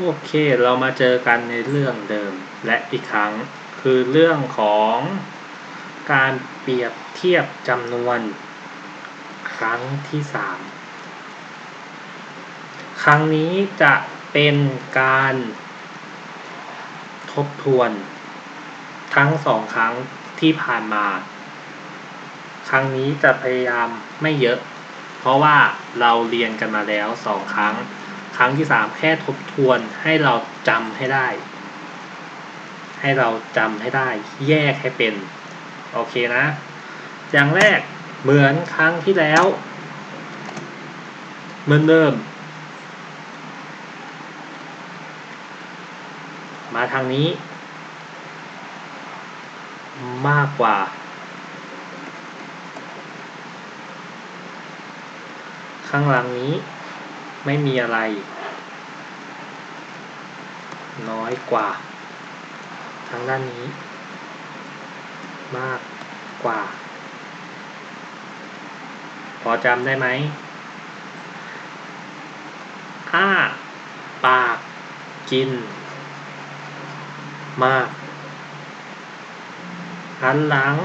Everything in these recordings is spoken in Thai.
โอเค เรามาเจอกันในเรื่องเดิมและอีกครั้ง คือเรื่องของการเปรียบเทียบจำนวนครั้งที่สามครั้งนี้จะเป็นการทบทวน ทั้งสองครั้งที่ผ่านมา ครั้งนี้จะพยายามไม่เยอะ เพราะว่าเราเรียนกันมาแล้วสองครั้ง ครั้งที่สามแค่ทบทวนให้เราจำให้ได้ ให้เราจำให้ได้ แยกให้เป็น โอเคนะ อย่างแรกเหมือนครั้งที่แล้วเหมือนเดิม มาทางนี้ มากกว่า ข้างหลังนี้ ไม่มีอะไร น้อยกว่า ทางด้านนี้ มากกว่า พอจำได้ไหมอ้าปากกิน มากหันหลัง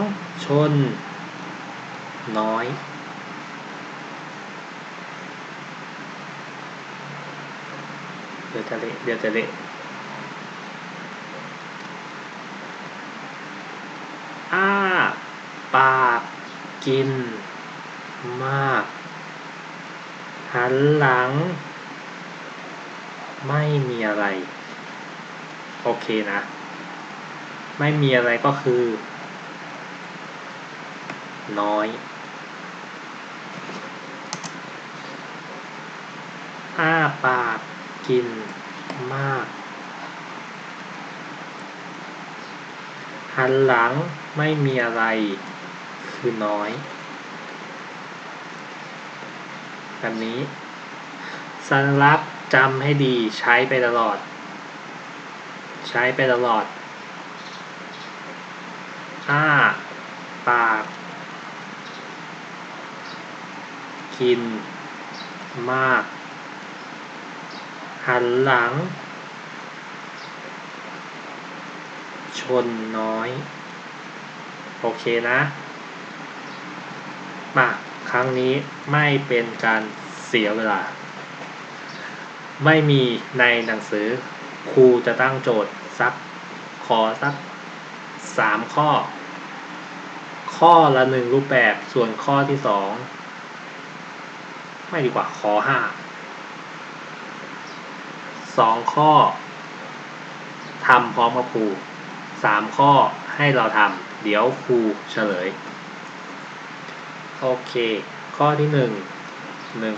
ชน น้อย เดี๋ยวจะเละเดี๋ยวจะเละอ้าปากกิน มาก หันหลัง ไม่มีอะไร โอเคนะ ไม่มีอะไรก็คือ น้อยอ้าปาก กินมาก หันหลังไม่มีอะไรคือน้อยแบบนี้ สัญลักษณ์จำให้ดีใช้ไปตลอด ใช้ไปตลอด อ้า ปาก กิน มาก หันหลัง ชนน้อย โอเคนะ มาครั้งนี้ไม่เป็นการเสียเวลา ไม่มีในหนังสือครูจะตั้งโจทย์สักขอสักสามข้อ ข้อละหนึ่งรูปแบบส่วนข้อที่สองไม่ดีกว่าขอห้า สองข้อทำพร้อมกับครูสามข้อให้เราทำเดี๋ยวครูเฉลย โอเค ข้อที่หนึ่งหนึ่ง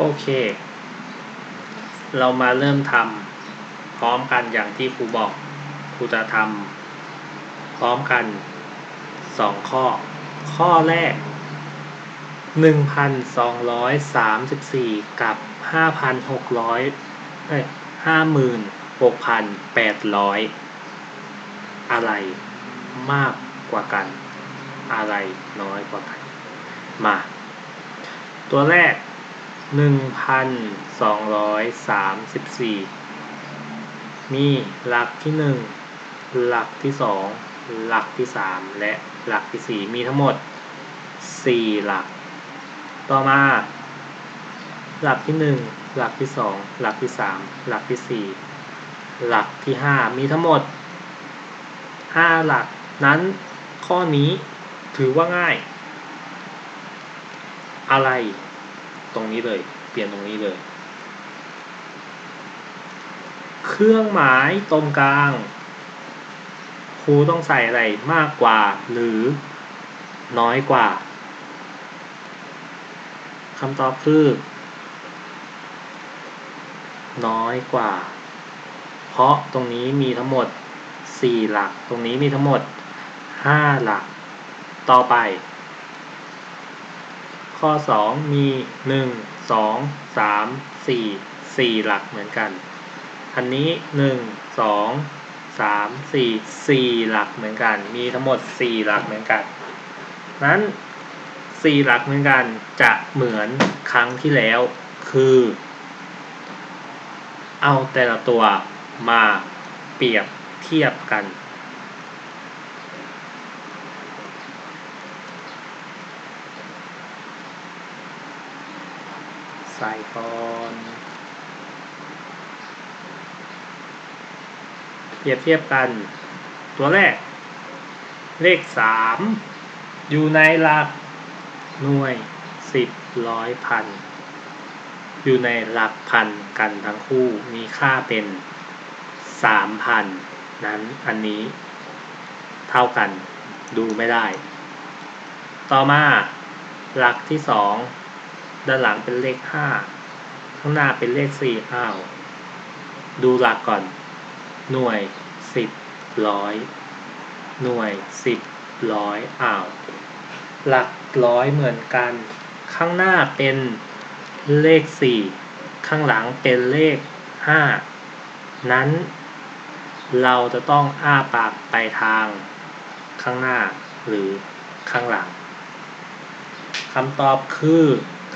โอเค เรามาเริ่มทำพร้อมกันอย่างที่ครูบอก ครูจะทำพร้อมกันสองข้อ ข้อแรกหนึ่งพันสองร้อยสามสิบสี่กับห้าพันหกร้อยเอ้ยห้าหมื่นหกพันแปดร้อยอะไรมากกว่ากัน อะไรน้อยกว่ากัน มา ตัวแรก หนึ่งพันสองร้อยสามสิบสี่มีหลักที่หนึ่งหลักที่สองหลักที่สามและหลักที่สี่มีทั้งหมดสี่หลัก ต่อมา หลักที่หนึ่งหลักที่สองหลักที่สามหลักที่สี่หลักที่ห้ามีทั้งหมดห้าหลักนั้นข้อนี้ถือว่าง่าย อะไร ตรงนี้เลย เปลี่ยนตรงนี้เลย เครื่องหมายตรงกลาง ครูต้องใส่อะไรมากกว่า หรือน้อยกว่าคำตอบคือ น้อยกว่า เพราะตรงนี้มีทั้งหมด 4 หลัก ตรงนี้มีทั้งหมด 5 หลัก ต่อไป ข้อ 2 มี 1 2 3 4 4 หลักเหมือนกัน อันนี้ 1 2 3 4 4 หลักเหมือนกัน มีทั้งหมด 4 หลักเหมือนกัน นั้น 4 หลักเหมือนกันจะเหมือนครั้งที่แล้วคือ เอาแต่ละตัวมาเปรียบเทียบกัน ใส่ก่อน เปรียบเทียบกัน ตัวแรก เลขสามอยู่ในหลักหน่วยสิบร้อยพัน อยู่ในหลักพันกันทั้งคู่มีค่าเป็นสามพันนั้นอันนี้ เท่ากันดูไม่ได้ ต่อมาหลักที่สอง ด้านหลังเป็นเลขห้าข้างหน้าเป็นเลขสี่อ้าว ดูหลักก่อน หน่วยสิบร้อยหน่วยสิบร้อยอ้าว หลักร้อยเหมือนกัน ข้างหน้าเป็นเลขสี่ข้างหลังเป็นเลขห้านั้น เราจะต้องอ้าปากไปทาง ข้างหน้าหรือข้างหลังคำตอบคือ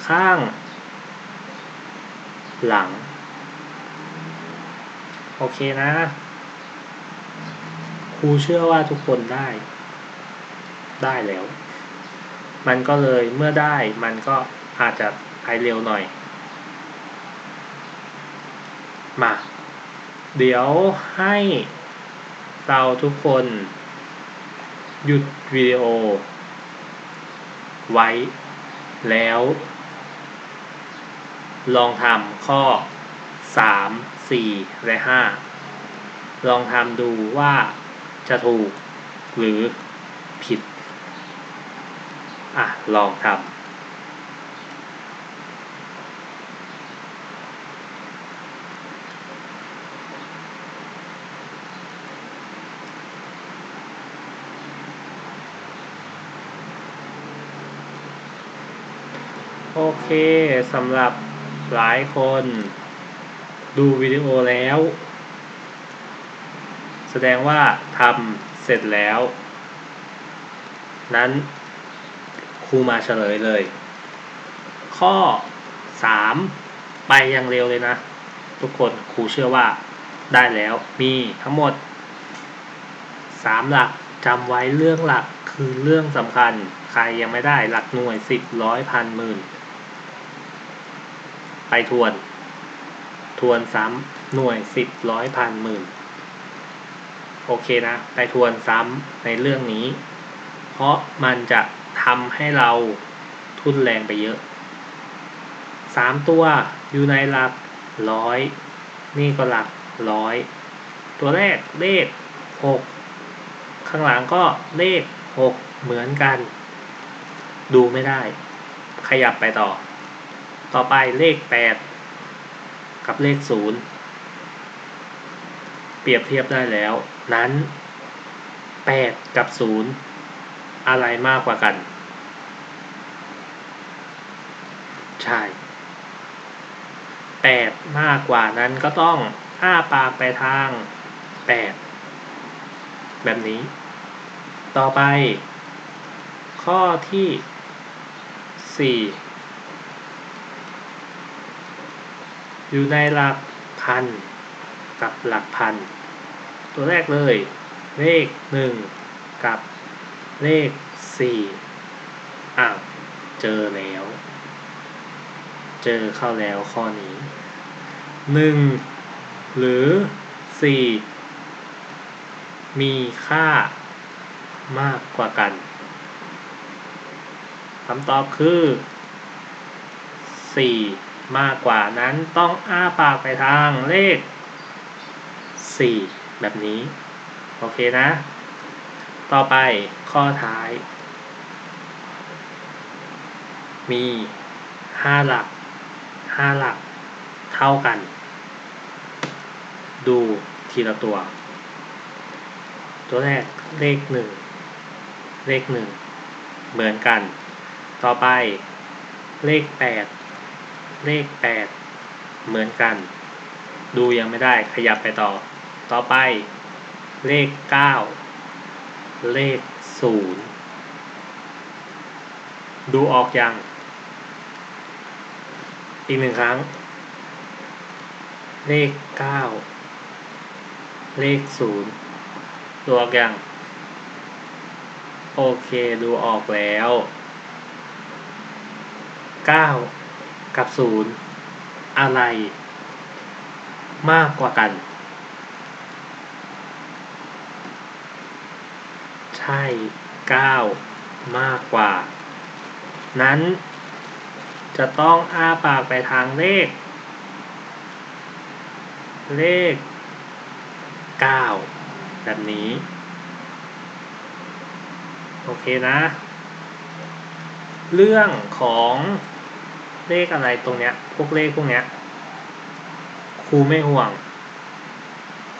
ข้าง หลัง โอเคนะ ครูเชื่อว่าทุกคนได้ ได้แล้ว มันก็เลยเมื่อได้มันก็อาจจะไปเร็วหน่อย มา เดี๋ยวให้เราทุกคนหยุดวิดีโอไว้แล้ว ลองทำข้อ 3 4 และ 5 ลองทำดูว่าจะถูกหรือผิด อะ ลองทำโอเคสำหรับ หลายคนดูวิดีโอแล้ว แสดงว่าทำเสร็จแล้ว นั้นครูมาเฉลยเลย ข้อ 3 ไปอย่างเร็วเลยนะ ทุกคนครูเชื่อว่าได้แล้วมีทั้งหมด 3 หลักจำไว้เรื่องหลักคือเรื่องสำคัญ ใครยังไม่ได้หลักหน่วยสิบร้อยพันหมื่น ไปทวน ทวนซ้ำหน่วยสิบร้อยพันหมื่นโอเคนะ ไปทวนซ้ำในเรื่องนี้ เพราะมันจะทำให้เราทุนแรงไปเยอะสามตัวอยู่ในหลักร้อยนี่ก็หลักร้อยตัวแรกเลขหกข้างหลังก็เลขหกเหมือนกัน ดูไม่ได้ ขยับไปต่อ ต่อไปเลขแปดกับเลขศูนย์เปรียบเทียบได้แล้ว นั้นแปดกับศูนย์อะไรมากกว่ากัน ใช่แปดมากกว่านั้นก็ต้องอ้าปากไปทางแปดแบบนี้ ต่อไป ข้อที่สี่ อยู่ในหลักพันกับหลักพัน ตัวแรกเลย เลขหนึ่งกับเลขสี่อ้าวเจอแล้ว เจอเข้าแล้วข้อนี้หนึ่งหรือสี่มีค่ามากกว่ากันคำตอบคือสี่ มากกว่านั้นต้องอ้าปากไปทางเลขสี่แบบนี้ โอเคนะ ต่อไปข้อท้าย มีห้าหลักห้าหลัก เท่ากัน ดูทีละตัว ตัวแรกเลขหนึ่งเลขหนึ่งเหมือนกัน ต่อไปเลขแปด เลขแปดเหมือนกัน ดูยังไม่ได้ขยับไปต่อ ต่อไป เลขเก้าเลขศูนย์ดูออกยัง อีกหนึ่งครั้ง เลขเก้าเลขศูนย์ดูออกยัง โอเคดูออกแล้วเกับศูนย์อะไร มากกว่ากัน ใช่เก้ามากกว่า นั้น จะต้องอ้าปากไปทางเลข เลขเก้าแบบนี้ โอเคนะ เรื่องของ เลขอะไรตรงเนี้ย พวกเลขพวกเนี้ย ครูไม่ห่วง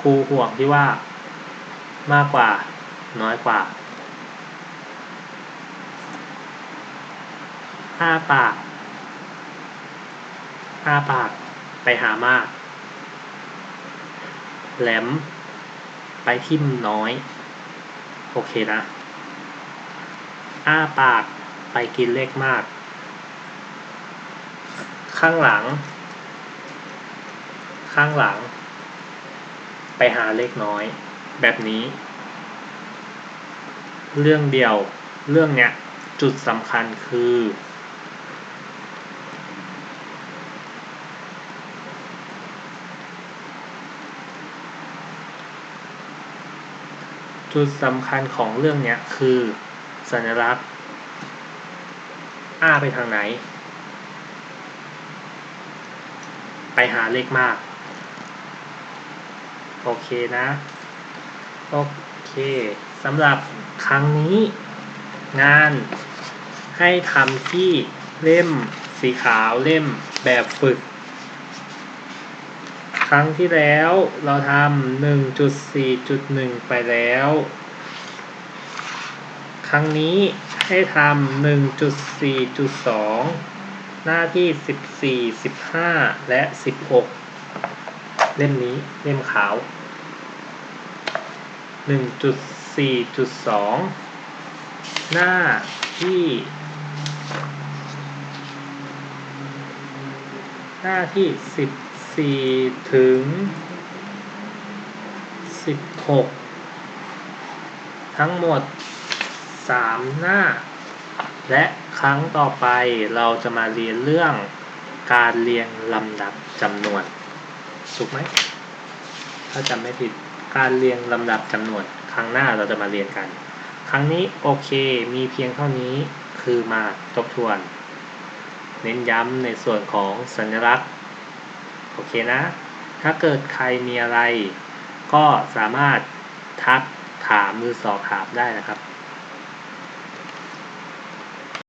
ครูห่วงที่ว่ามากกว่าน้อยกว่าอ้าปากอ้าปากไปหามาก แหลม ไปทิ่มน้อย โอเคนะอ้าปากไปกินเลขมาก ข้างหลัง ข้างหลัง ไปหาเลขน้อย แบบนี้ เรื่องเดียวเรื่องเนี้ยจุดสำคัญคือ จุดสำคัญของเรื่องเนี้ยคือสัญลักษณ์อ้าไปทางไหน ไปหาเลขมาก โอเคนะ โอเคสำหรับครั้งนี้งานให้ทำที่เล่มสีขาวเล่มแบบฝึก ครั้งที่แล้วเราทำหนึ่งจุดสี่จุดหนึ่งไปแล้ว ครั้งนี้ให้ทำหนึ่งจุดสี่จุดสอง หน้าที่สิบสี่สิบห้าและสิบหกเล่มนี้เล่มขาวหนึ่งจุดสี่จุดสองหน้าที่หน้าที่สิบสี่ถึงสิบหกทั้งหมดสามหน้า และครั้งต่อไปเราจะมาเรียนเรื่องการเรียงลำดับจำนวนถูกไหมถ้าจำไม่ผิดการเรียงลำดับจำนวน ครั้งหน้าเราจะมาเรียนกัน ครั้งนี้โอเคมีเพียงเท่านี้คือมาทบทวน เน้นย้ำในส่วนของสัญลักษณ์โอเคนะ ถ้าเกิดใครมีอะไร ก็สามารถทักถามหรือสอบถามได้นะครับ